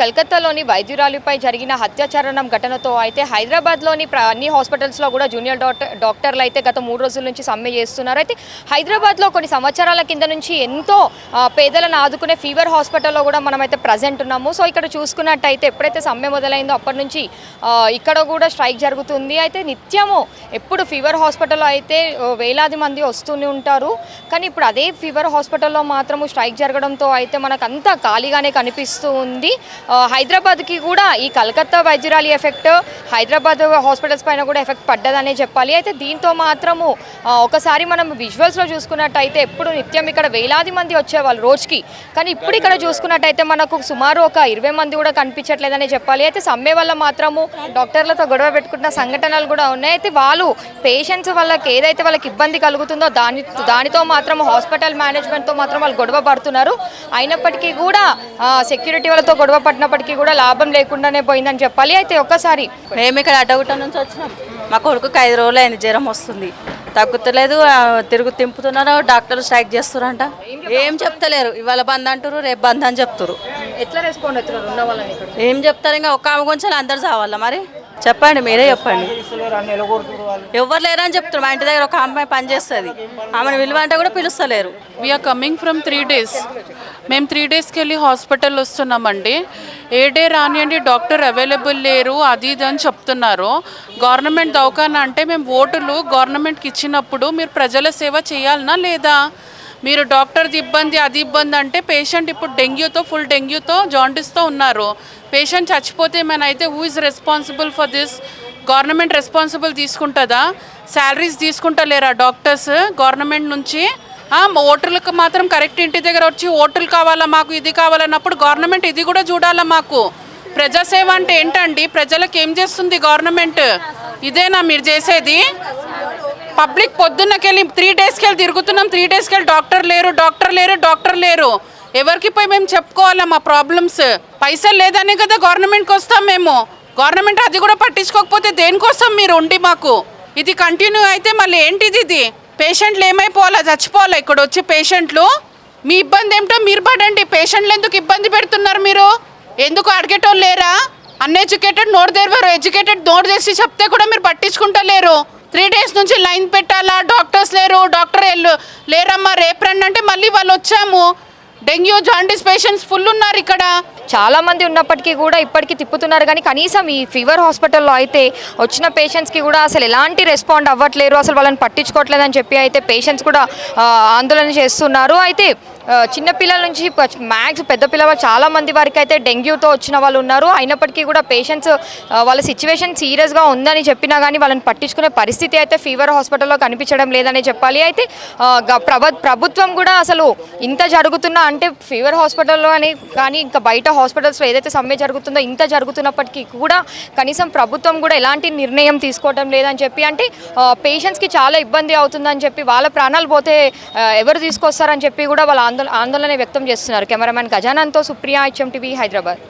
కలకత్తాలోని వైద్యురాలిపై జరిగిన హత్యాచరణం ఘటనతో అయితే హైదరాబాద్లోని అన్ని హాస్పిటల్స్లో కూడా జూనియర్ డాక్టర్ డాక్టర్లు అయితే గత మూడు రోజుల నుంచి సమ్మె చేస్తున్నారు. అయితే హైదరాబాద్లో కొన్ని సంవత్సరాల కింద నుంచి ఎంతో పేదలను ఆదుకునే ఫీవర్ హాస్పిటల్లో కూడా మనమైతే ప్రజెంట్ ఉన్నాము. సో ఇక్కడ చూసుకున్నట్టయితే ఎప్పుడైతే సమ్మె మొదలైందో అప్పటి నుంచి ఇక్కడ కూడా స్ట్రైక్ జరుగుతుంది. అయితే నిత్యము ఎప్పుడు ఫీవర్ హాస్పిటల్లో అయితే వేలాది మంది వస్తూనే ఉంటారు. కానీ ఇప్పుడు అదే ఫీవర్ హాస్పిటల్లో మాత్రము స్ట్రైక్ జరగడంతో అయితే మనకు అంతా ఖాళీగానే కనిపిస్తూ ఉంది. హైదరాబాద్కి కూడా ఈ కలకత్తా వైద్యురాలి ఎఫెక్ట్ హైదరాబాద్ హాస్పిటల్స్ పైన కూడా ఎఫెక్ట్ పడ్డదనే చెప్పాలి. అయితే దీంతో మాత్రము ఒకసారి మనం విజువల్స్లో చూసుకున్నట్టయితే ఎప్పుడు నిత్యం ఇక్కడ వేలాది మంది వచ్చేవాళ్ళు రోజుకి. కానీ ఇప్పుడు ఇక్కడ చూసుకున్నట్టయితే మనకు సుమారు ఒక ఇరవై మంది కూడా కనిపించట్లేదనే చెప్పాలి. అయితే సమ్మె వల్ల మాత్రము డాక్టర్లతో గొడవ పెట్టుకున్న సంఘటనలు కూడా ఉన్నాయి. అయితే వాళ్ళు పేషెంట్స్ వాళ్ళకి ఏదైతే వాళ్ళకి ఇబ్బంది కలుగుతుందో దాని దానితో మాత్రం హాస్పిటల్ మేనేజ్మెంట్తో మాత్రం వాళ్ళు గొడవ పడుతున్నారు. అయినప్పటికీ కూడా సెక్యూరిటీ వాళ్ళతో గొడవ పడినప్పటికీ కూడా లాభం లేకుండానే పోయిందని చెప్పాలి. అయితే ఒక్కసారి మేము ఇక్కడ అడ్డగుట్ట నుంచి వచ్చినాం. మా కొడుకుకి ఐదు రోజులు అయింది జ్వరం వస్తుంది. తగ్గుతలేదు తిరుగు తింపుతున్నారు డాక్టర్లు స్ట్రైక్ చేస్తున్నారంట ఏం చెప్తలేరు. ఇవాళ బంద్ అంటారు రేపు బంద్ అని చెప్తారు ఎట్లా రెస్పాండ్ అవుతున్నారు? ఏం చెప్తారు? ఇంకా ఒక్క ఆమె గురించి అందరు చావాలా మరి? చెప్పండి మీరే చెప్పండి. ఎవరు లేరని చెప్తారు మా ఇంటి దగ్గర ఒక అమ్మాయి పని చేస్తుంది. ఆమెను విలువంటే కూడా పిలుస్తలేరు. We're coming from three days మేము త్రీ డేస్కి వెళ్ళి హాస్పిటల్ వస్తున్నామండి. ఏ డే రానియండి డాక్టర్ అవైలబుల్ లేరు అది ఇది అని చెప్తున్నారు. గవర్నమెంట్ దవాఖానా అంటే మేము ఓటులు గవర్నమెంట్కి ఇచ్చినప్పుడు మీరు ప్రజల సేవ చేయాలనా లేదా? మీరు డాక్టర్ది ఇబ్బంది అది ఇబ్బంది అంటే పేషెంట్ ఇప్పుడు డెంగ్యూతో ఫుల్ డెంగ్యూతో జాండిస్తో ఉన్నారు. పేషెంట్ చచ్చిపోతే ఏమైనా అయితే who is responsible for this government responsible తీసుకుంటుందా? Salaries తీసుకుంటలేరా డాక్టర్స్? గవర్నమెంట్ నుంచి ఓటర్లకు మాత్రం కరెక్ట్ ఇంటి దగ్గర వచ్చి ఓటర్లు కావాలా మాకు ఇది కావాలన్నప్పుడు గవర్నమెంట్ ఇది కూడా చూడాలా మాకు. ప్రజాసేవ అంటే ఏంటండి? ప్రజలకు ఏం చేస్తుంది గవర్నమెంట్? ఇదేనా మీరు చేసేది? పబ్లిక్ పొద్దున్నకెళ్ళి త్రీ డేస్కి వెళ్ళి తిరుగుతున్నాం త్రీ డేస్కి వెళ్ళి డాక్టర్ లేరు డాక్టర్ లేరు డాక్టర్ లేరు. ఎవరికి పోయి మేము చెప్పుకోవాలా మా ప్రాబ్లమ్స్? పైసలు లేదనే కదా గవర్నమెంట్కి వస్తాం మేము. గవర్నమెంట్ అది కూడా పట్టించుకోకపోతే దేనికోసం మీరు ఉండి మాకు? ఇది కంటిన్యూ అయితే మళ్ళీ ఏంటిది ఇది? పేషెంట్లు ఏమైపోవాలా? చచ్చిపోవాలా ఇక్కడ వచ్చి పేషెంట్లు? మీ ఇబ్బంది ఏమిటో మీరు పడండి. పేషెంట్లు ఎందుకు ఇబ్బంది పెడుతున్నారు మీరు? ఎందుకు అడిగేటోళ్ళు లేరా? అన్ఎడ్యుకేటెడ్ నోరు తెరవారు. ఎడ్యుకేటెడ్ నోట్ తెరిచి చెప్తే కూడా మీరు పట్టించుకుంటలేరు. త్రీ డేస్ నుంచి లైన్ పెట్టాలా? డాక్టర్స్ లేరు డాక్టర్ ఎల్లు లేరమ్మా రేపు రండి అంటే మళ్ళీ వాళ్ళు వచ్చాము డెంగ్యూ జాండీస్ పేషెంట్స్ ఫుల్ ఉన్నారు ఇక్కడ. చాలా మంది ఉన్నప్పటికీ కూడా ఇప్పటికీ తిప్పుతున్నారు కానీ కనీసం ఈ ఫీవర్ హాస్పిటల్లో అయితే వచ్చిన పేషెంట్స్కి కూడా అసలు ఎలాంటి రెస్పాండ్ అవ్వట్లేరు అసలు వాళ్ళని పట్టించుకోవట్లేదని చెప్పి అయితే పేషెంట్స్ కూడా ఆందోళన చేస్తున్నారు. అయితే చిన్నపిల్లల నుంచి మ్యాక్స్ పెద్ద పిల్లలు చాలా మంది వారికి అయితే డెంగ్యూతో వచ్చిన వాళ్ళు ఉన్నారు. అయినప్పటికీ కూడా పేషెంట్స్ వాళ్ళ సిచ్యువేషన్ సీరియస్గా ఉందని చెప్పినా కానీ వాళ్ళని పట్టించుకునే పరిస్థితి అయితే ఫీవర్ హాస్పిటల్లో కనిపించడం లేదని చెప్పాలి. అయితే గ- ప్రభ ప్రభుత్వం కూడా అసలు ఇంత జరుగుతున్నా అంటే ఫీవర్ హాస్పిటల్లో అని కానీ ఇంకా బయట హాస్పిటల్స్లో ఏదైతే సమ్మె జరుగుతుందో ఇంత జరుగుతున్నప్పటికీ కూడా కనీసం ప్రభుత్వం కూడా ఎలాంటి నిర్ణయం తీసుకోవడం లేదని చెప్పి అంటే పేషెంట్స్కి చాలా ఇబ్బంది అవుతుందని చెప్పి వాళ్ళ ప్రాణాలు పోతే ఎవరు తీసుకొస్తారని చెప్పి కూడా వాళ్ళ ఆందోళన వ్యక్తం చేస్తున్నారు కెమెరామెన్ గజానంతో సుప్రియా హెచ్ఎం టీవీ హైదరాబాద్.